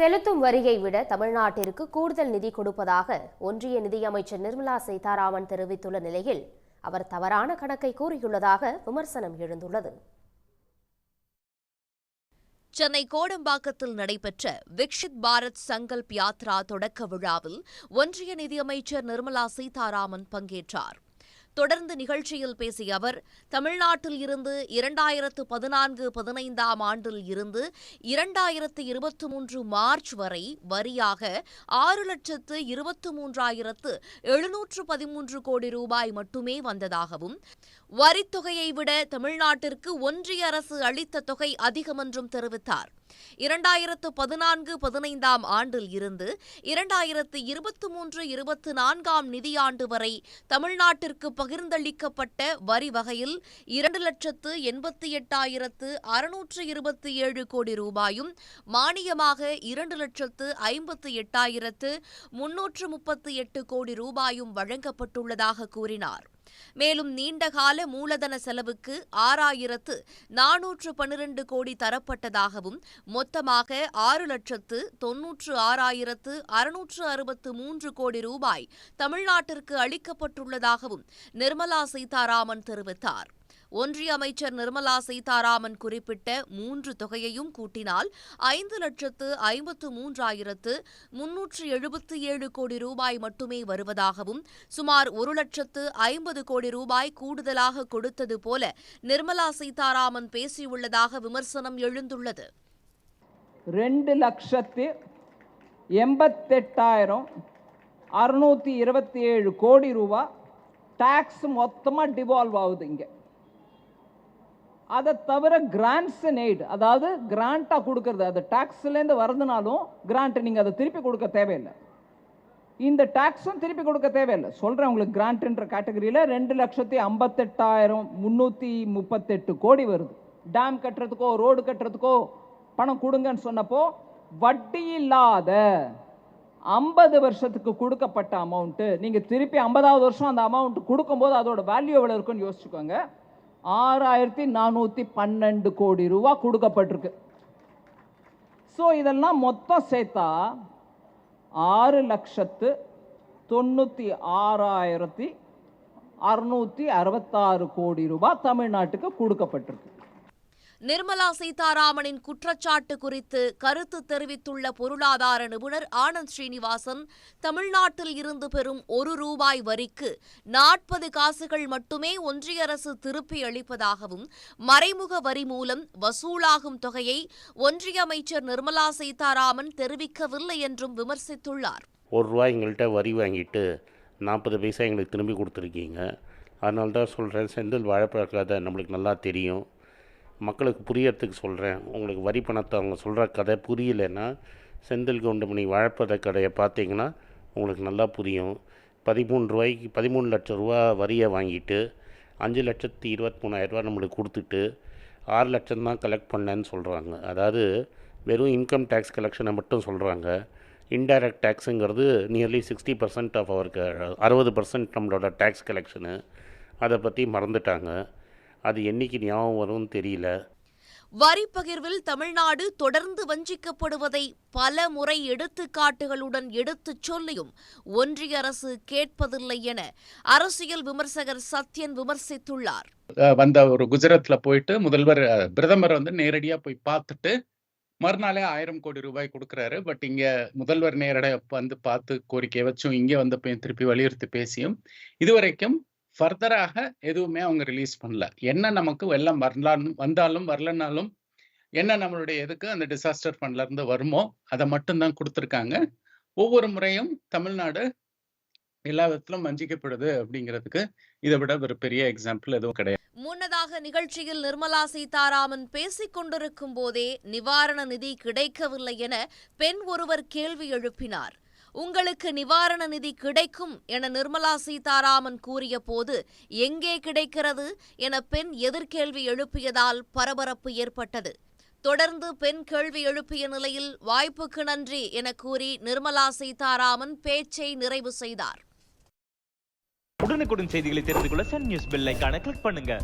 செலுத்தும் வரியை விட தமிழ்நாட்டிற்கு கூடுதல் நிதி கொடுப்பதாக ஒன்றிய நிதியமைச்சர் நிர்மலா சீதாராமன் தெரிவித்துள்ள நிலையில் அவர் தவறான கணக்கை கூறியுள்ளதாக விமர்சனம் எழுந்துள்ளது. சென்னை கோடம்பாக்கத்தில் நடைபெற்ற விக்ஷித் பாரத் சங்கல்ப் யாத்ரா தொடக்க விழாவில் ஒன்றிய நிதியமைச்சர் நிர்மலா சீதாராமன் பங்கேற்றார். தொடர்ந்து நிகழ்ச்சியில் பேசிய அவர் தமிழ்நாட்டில் இருந்து இரண்டாயிரத்து பதினான்கு பதினைந்தாம் ஆண்டில் இருந்து இரண்டாயிரத்து இருபத்தி மூன்று மார்ச் வரை வரியாக ஆறு லட்சத்து இருபத்து மூன்றாயிரத்து எழுநூற்று பதிமூன்று கோடி ரூபாய் மட்டுமே வந்ததாகவும் வரித்தொகையை விட தமிழ்நாட்டிற்கு ஒன்றிய அரசு அளித்த தொகை அதிகம் என்றும் தெரிவித்தார். இரண்டாயிரத்து பதினான்கு பதினைந்தாம் ஆண்டில் இருந்து இரண்டாயிரத்து இருபத்தி மூன்று இருபத்தி நான்காம் நிதியாண்டு வரை தமிழ்நாட்டிற்கு பகிர்ந்தளிக்கப்பட்ட வரி வகையில் இரண்டு லட்சத்து எண்பத்தி எட்டாயிரத்து அறுநூற்று இருபத்தி ஏழு கோடி ரூபாயும் மானியமாக இரண்டு லட்சத்து ஐம்பத்து எட்டாயிரத்து முன்னூற்று முப்பத்தி எட்டு கோடி ரூபாயும் வழங்கப்பட்டுள்ளதாக கூறினார். மேலும் நீண்டகால மூலதன செலவுக்கு ஆறாயிரத்து நானூற்று பன்னிரண்டு கோடி தரப்பட்டதாகவும் மொத்தமாக ஆறு லட்சத்து தொன்னூற்று ஆறாயிரத்து அறுநூற்று அறுபத்து மூன்று கோடி ரூபாய் தமிழ்நாட்டிற்கு அளிக்கப்பட்டுள்ளதாகவும் நிர்மலா சீதாராமன் தெரிவித்தார். ஒன்றிய அமைச்சர் நிர்மலா சீதாராமன் குறிப்பிட்ட மூன்று தொகையையும் கூட்டினால் ஐந்து லட்சத்து ஐம்பத்து மூன்றாயிரத்து முன்னூற்று எழுபத்தி ஏழு கோடி ரூபாய் மட்டுமே வருவதாகவும் சுமார் ஒரு லட்சத்து ஐம்பது கோடி ரூபாய் கூடுதலாக கொடுத்தது போல நிர்மலா சீதாராமன் பேசியுள்ளதாக விமர்சனம் எழுந்துள்ளது. ரெண்டு லட்சத்து எண்பத்தெட்டாயிரம் அறுநூற்றி இருபத்தி ஏழு கோடி ரூபா டேக்ஸ் மொத்தமாக டிவால்வ் ஆகுது இங்கே. அதை தவிர கிராண்ட்ஸ் அண்ட் எய்ட் அதாவது கிராண்ட்டாக கொடுக்கறது அது டேக்ஸ்லேருந்து வரதுனாலும் கிராண்ட்டு நீங்கள் அதை திருப்பி கொடுக்க தேவையில்லை. இந்த டேக்ஸும் திருப்பி கொடுக்க தேவையில்லை. சொல்கிறேன் உங்களுக்கு கிராண்ட்ன்ற கேட்டகரியில் ரெண்டு லட்சத்தி ஐம்பத்தெட்டாயிரம் முந்நூற்றி முப்பத்தெட்டு கோடி வருது. டேம் கட்டுறதுக்கோ ரோடு கட்டுறதுக்கோ பணம் கொடுங்கன்னு சொன்னப்போ வட்டி இல்லாத ஐம்பது வருஷத்துக்கு கொடுக்கப்பட்ட அமௌண்ட்டு நீங்கள் திருப்பி ஐம்பதாவது வருஷம் அந்த அமௌண்ட் கொடுக்கும்போது அதோட வேல்யூ எவ்வளோ இருக்குன்னு யோசிச்சுக்கோங்க. ஆறாயிரத்தி நானூற்றி பன்னெண்டு கோடி ரூபா கொடுக்கப்பட்டிருக்கு. ஸோ இதெல்லாம் மொத்தம் சேர்த்தா ஆறு லட்சத்து தொண்ணூற்றி ஆறாயிரத்தி அறுநூற்றி அறுபத்தாறு கோடி ரூபாய் தமிழ்நாட்டுக்கு கொடுக்கப்பட்டிருக்கு. நிர்மலா சீதாராமனின் குற்றச்சாட்டு குறித்து கருத்து தெரிவித்துள்ள பொருளாதார நிபுணர் ஆனந்த் ஸ்ரீனிவாசன் தமிழ்நாட்டில் இருந்து பெறும் ஒரு ரூபாய் வரிக்கு நாற்பது காசுகள் மட்டுமே ஒன்றிய அரசு திருப்பி அளிப்பதாகவும் மறைமுக வரி மூலம் வசூலாகும் தொகையை ஒன்றிய அமைச்சர் நிர்மலா சீதாராமன் தெரிவிக்கவில்லை என்றும் விமர்சித்துள்ளார். ஒரு ரூபாய் எங்கள்கிட்ட வரி வாங்கிட்டு நாற்பது பைசா எங்களுக்கு திரும்பி கொடுத்துருக்கீங்க. அதனால தான் சொல்கிறேன் செந்தில் வாழப்பழக்காத நம்மளுக்கு நல்லா தெரியும். மக்களுக்கு புரியறதுக்கு சொல்கிறேன் உங்களுக்கு வரி பணத்தை அவங்க சொல்கிற கதை புரியலைன்னா செந்தில் கவுண்டமணி வாழைப்பழ கடையை பார்த்தீங்கன்னா உங்களுக்கு நல்லா புரியும். பதிமூணு ரூபாய்க்கு பதிமூணு லட்ச ரூபா வரியை வாங்கிட்டு அஞ்சு லட்சத்தி இருபத்மூணாயிரரூபா நம்மளுக்கு கொடுத்துட்டு ஆறு லட்சம் தான் கலெக்ட் பண்ணேன்னு சொல்கிறாங்க அதாவது வெறும் இன்கம் டேக்ஸ் கலெக்ஷனை மட்டும் சொல்கிறாங்க இன்டைரக்ட் டேக்ஸுங்கிறது நியர்லி சிக்ஸ்டி பர்சன்ட் ஆஃப் அவருக்கு அறுபது பர்சன்ட் நம்மளோட டேக்ஸ் கலெக்ஷனு அதை பற்றி மறந்துட்டாங்க. அது என்னைக்கு ஞாபகம் வரும்னு தெரியல. வரி பகிர்வில் தமிழ்நாடு தொடர்ந்து வஞ்சிக்கப்படுவதை பல முறை எடுத்துக்காட்டுகளுடன் எடுத்துச் சொல்லியும் ஒன்றிய அரசு கேட்பதில்லை என அரசியல் விமர்சகர் சத்யன் விமர்சித்துள்ளார். அஹ் வந்த ஒரு குஜராத்ல போயிட்டு முதல்வர் பிரதமர் வந்து நேரடியா போய் பார்த்துட்டு மறுநாளே ஆயிரம் கோடி ரூபாய் கொடுக்குறாரு. பட் இங்க முதல்வர் நேரடியா வந்து பார்த்து கோரிக்கை வச்சும் இங்க வந்து போய் திருப்பி வலியுறுத்தி பேசியும் இதுவரைக்கும் ஃபர்தராக எதுவுமே அவங்க ரிலீஸ் பண்ணல. என்ன நமக்கு வெள்ளம் வரலான்னு வந்தாலும் வரலனாலும் என்ன நம்மளுடைய எதுக்கு அந்த டிசாஸ்டர் ஃபண்ட்லேருந்து வருமோ அதை மட்டும்தான் கொடுத்துருக்காங்க. ஒவ்வொரு முறையும் தமிழ்நாடு எல்லா விதத்திலும் வஞ்சிக்கப்படுது அப்படிங்கிறதுக்கு இதை விட ஒரு பெரிய எக்ஸாம்பிள் எதுவும் கிடையாது. முன்னதாக நிகழ்ச்சியில் நிர்மலா சீதாராமன் பேசிக் கொண்டிருக்கும் போதே நிவாரண நிதி கிடைக்கவில்லை என பெண் ஒருவர் கேள்வி எழுப்பினார். உங்களுக்கு நிவாரண நிதி கிடைக்கும் என நிர்மலா சீதாராமன் கூறிய போது எங்கே கிடைக்கிறது? என பெண் எதிர்கேள்வி எழுப்பியதால் பரபரப்பு ஏற்பட்டது. தொடர்ந்து பெண் கேள்வி எழுப்பிய நிலையில் வாய்ப்புக்கு நன்றி என கூறி நிர்மலா சீதாராமன் பேச்சை நிறைவு செய்தார். உடனுக்குடன் செய்திகளை தெரிந்து கொள்ள சன் நியூஸ் பெல் கிளிக் பண்ணுங்க.